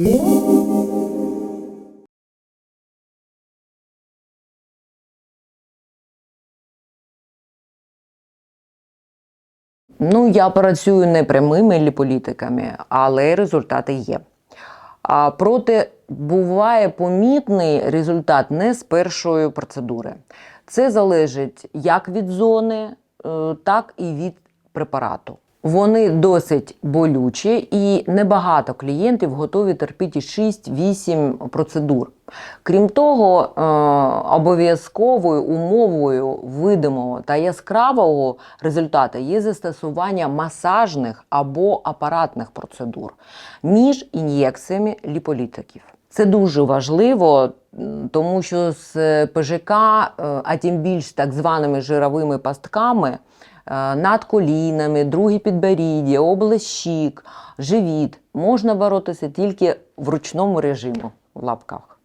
Ну, я працюю не прямими ліполітиками, але результати є. А проте буває помітний результат не з першої процедури. Це залежить як від зони, е, так і від препарату. Вони досить болючі і небагато клієнтів готові терпіти 6-8 процедур. Крім того, е, обов'язковою умовою видимого та яскравого результату є застосування масажних або апаратних процедур між ін'єкціями ліполітиків. Це дуже важливо, тому що з ПЖК, е, а тим більш так званими жировими пастками, е, над колінами, другі підборіддя, область щік, живіт можна боротися тільки в ручному режимі в лапках.